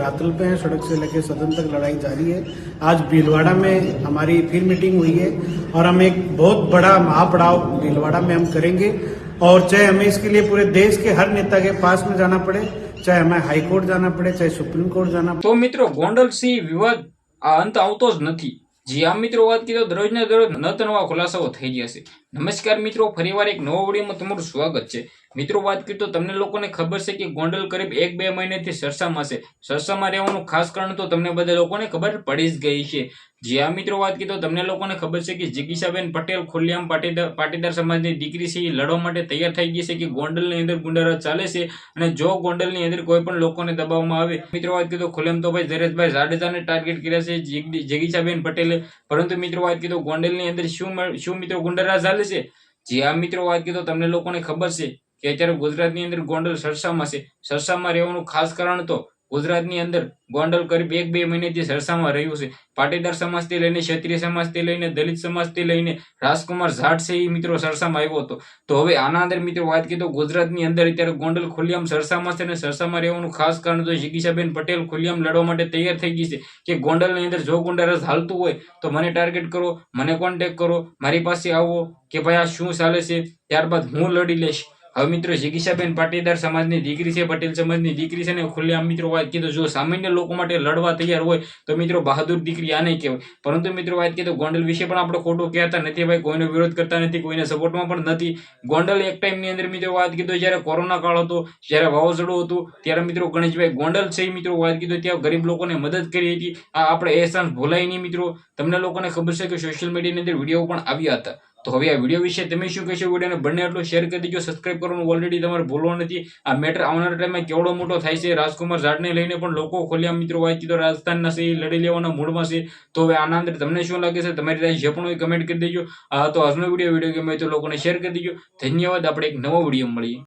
रातल पे हैं सड़क से लेकर सदन तक लड़ाई जारी है आज भीलवाड़ा में हमारी फिर मीटिंग हुई है और हम एक बहुत बड़ा महापड़ाव भीलवाड़ा में हम करेंगे और चाहे हमें इसके लिए पूरे देश के हर नेता के पास में जाना पड़े चाहे हमें हाई कोर्ट जाना पड़े चाहे सुप्रीम कोर्ट जाना તો મિત્રો ગોંડલ સિંહ વિવાદ આ અંત આવતો જ નથી જી આ મિત્રો વાત કીધો દરરોજ ને દરરોજ નત નવા ખુલાસાઓ થઈ ગયા છે નમસ્કાર મિત્રો ફરીવાર એક નવો વિડીયોમાં તમારું સ્વાગત છે મિત્રો, વાત કરીએ તો તમને લોકોને ખબર છે કે ગોંડલ કરીબ એક બે મહિનેથી સરસામાં છે. સરસામાં રહેવાનું ખાસ કારણ તો તમને બધા લોકોને ખબર પડી જ ગઈ છે. જે આ મિત્રો, વાત કરીએ તો તમને લોકોને ખબર છે કે જિગીશાબેન પટેલ ખુલ્લેઆમ પાટીદાર પાટીદાર સમાજની દીકરી છે. એ લડવા માટે તૈયાર થઈ ગઈ છે કે ગોંડલની અંદર ગુંડારાજ ચાલે છે અને જો ગોંડલની અંદર કોઈ પણ લોકોને દબાવવામાં આવે, મિત્રો, વાત કરીએ તો ખુલ્લેમ તો ભાઈ ધીરજભાઈ જાડેજાને ટાર્ગેટ કર્યા છે જિગ- જગીશાબેન પટેલે. પરંતુ મિત્રો, વાત કરીએ તો ગોંડલની અંદર શું શું મિત્રો ગુંડારાજ ચાલે છે? જે આ મિત્રો, વાત કરીએ તો તમને લોકોને ખબર છે કે અત્યારે ગુજરાતની અંદર ગોંડલ સરસામાં છે. સરસામાં રહેવાનું ખાસ કારણ તો ગુજરાતની અંદર ગોંડલ કરીબ એક બે મહિનેથી સરસામાં રહ્યું છે. પાટીદાર સમાજથી લઈને ક્ષત્રિય સમાજથી લઈને દલિત સમાજથી લઈને રાજકુમાર જાટ મિત્રો સરસામાં આવ્યો હતો. તો હવે આના અંદર મિત્રો વાત કરીએ ગુજરાતની અંદર અત્યારે ગોંડલ ખુલ્લેઆમ સરસામાં છે અને સરસામાં રહેવાનું ખાસ કારણ તો જિગીશાબેન પટેલ ખુલ્લેઆમ લડવા માટે તૈયાર થઈ ગઈ છે કે ગોંડલની અંદર જો ગુંડારસ હાલતું હોય તો મને ટાર્ગેટ કરો, મને કોન્ટેક કરો, મારી પાસે આવો કે ભાઈ આ શું ચાલે છે? ત્યારબાદ હું લડી લઈશ. હવે મિત્રો જિગીશાબેન પાટીદાર સમાજની દીકરી છે, પટેલ સમાજની દીકરી છે ને ખુલ્લેઆમ મિત્રો વાત કીધું, જો સામાન્ય લોકો માટે લડવા તૈયાર હોય તો મિત્રો બહાદુર દીકરી આ નહીં કહેવાય. પરંતુ મિત્રો વાત કીધું, ગોંડલ વિશે પણ આપણે ખોટું કહેતા નથી ભાઈ, કોઈનો વિરોધ કરતા નથી, કોઈને સપોર્ટમાં પણ નથી. ગોંડલ એક ટાઈમની અંદર મિત્રો વાત કીધું, જ્યારે કોરોના કાળ હતો, જ્યારે વાવાઝોડું હતું, ત્યારે મિત્રો ગણેશભાઈ ગોંડલ છે મિત્રો વાત કીધું, ત્યાં ગરીબ લોકોને મદદ કરી હતી. આ આપણે અહેસાન ભૂલાય નહીં મિત્રો. તમને લોકોને ખબર છે કે સોશિયલ મીડિયાની અંદર વીડિયો પણ આવ્યા હતા. તો હવે આ વીડિયો વિશે તમે શું કહેશો? વિડીયોને બંને એટલું શેર કરી દેજો. સબસ્ક્રાઇબ કરવાનું ઓલરેડી તમારે ભૂલવાનું નથી. આ મેટર આવનારા ટાઈમમાં કેવડો મોટો થાય છે રાજકુમાર ઝાડને લઈને પણ લોકો ખોલ્યા મિત્રો વાંચી તો રાજસ્થાનના છે લડી લેવાના મૂડમાં છે. તો હવે આના અંદર તમને શું લાગે છે? તમારી રાય જે પણ હોય કમેન્ટ કરી દેજો. તો આજનો વીડિયો. વીડિયો ગમે તો લોકોને શેર કરી દેજો. ધન્યવાદ. આપણે એક નવો વીડિયો મળીએ.